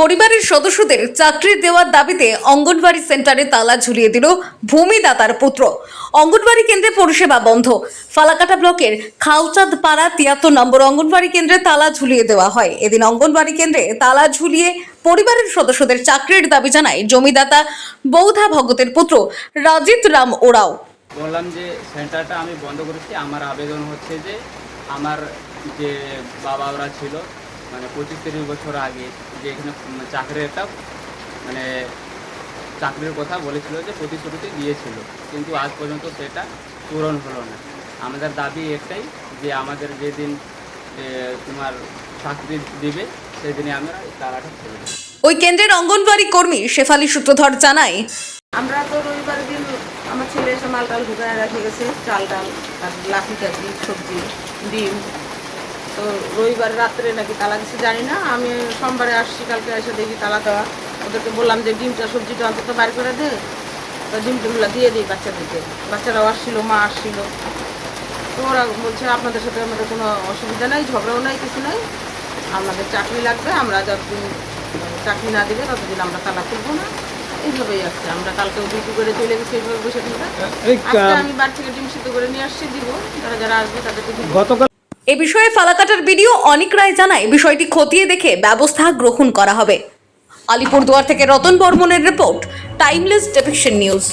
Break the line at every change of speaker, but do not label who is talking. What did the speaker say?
পরিবারের সদস্যদের চাকরি দেওয়ার দাবিতে অঙ্গনবাড়ি সেন্টারে তালা ঝুলিয়ে দিল ভূমিদাতার পুত্র। অঙ্গনবাড়ি কেন্দ্রে পরিষেবা বন্ধ। ফালাকাটা ব্লকের খালচাঁদ পাড়া তিয়াত্তর নম্বর অঙ্গনবাড়ি কেন্দ্রে তালা ঝুলিয়ে দেওয়া হয়। এদিন অঙ্গনবাড়ি কেন্দ্রে তালা ঝুলিয়ে পরিবারের সদস্যদের চাকরির দাবি জানায় জমিদাতা বৌধা ভগতের পুত্র রাজিত রাম ওরাও।
বললাম যে সেন্টারটা আমি বন্ধ করেছি। আমার আবেদন হচ্ছে যে আমার যে বাবা ওরা ছিল মানে পঁচিশ তিরিশ বছর আগে যে এখানে উম চাকরির একটা মানে চাকরির কথা বলেছিল যে প্রতিশ্রুতি দিয়েছিল। কিন্তু আজ পর্যন্ত সেটা পূরণ হলো না। আমাদের দাবি একটাই যে আমাদের যেদিন তোমার চাকরি দিবে সেদিনে আমরা তালাটা খুলে
ওই কেন্দ্রের অঙ্গনবাড়ি কর্মী শেফালি সূত্রধর জানায়
আমরা তো রবিবার দিন আমার ছেলে এসে মাল টাল ঢুকায় রেখে গেছে চাল ডাল আর লাঠি টাকি সবজি ডিম। তো রবিবার রাত্রে নাকি তালা দিচ্ছে জানি না। আমি সোমবারে আসছি কালকে এসে দেখি তালা দেওয়া। ওদেরকে বললাম যে ডিমটা সবজিটা অন্তত বাইর করে দে। তো ডিমটিগুলো দিয়ে দিই বাচ্চাদেরকে। বাচ্চারাও আসছিল মা আসছিল। তো ওরা বলছে আপনাদের সাথে আমাদের কোনো অসুবিধা নাই ঝগড়াও নাই কিছু নাই। আপনাদের চাকরি লাগবে আমরা যতদিন চাকরি না দিবে ততদিন আমরা তালা খুলবো না। এইভাবেই আসছে আমরা কালকেও ডিউটি করে চলে গেছি এইভাবে বসে থাকবে। আমি বাড়ি থেকে ডিম সিদ্ধ করে নিয়ে আসছি দিব। যারা যারা আসবে তাদেরকে
গতকাল
এ বিষয়ে ফালাকাটার ভিডিও অনেক রায় জানায়, বিষয়টি খতিয়ে দেখে ব্যবস্থা গ্রহণ করা হবে। আলিপুরদুয়ার থেকে রতন বর্মনের রিপোর্ট, টাইমলেস ডেপিকশন নিউজ।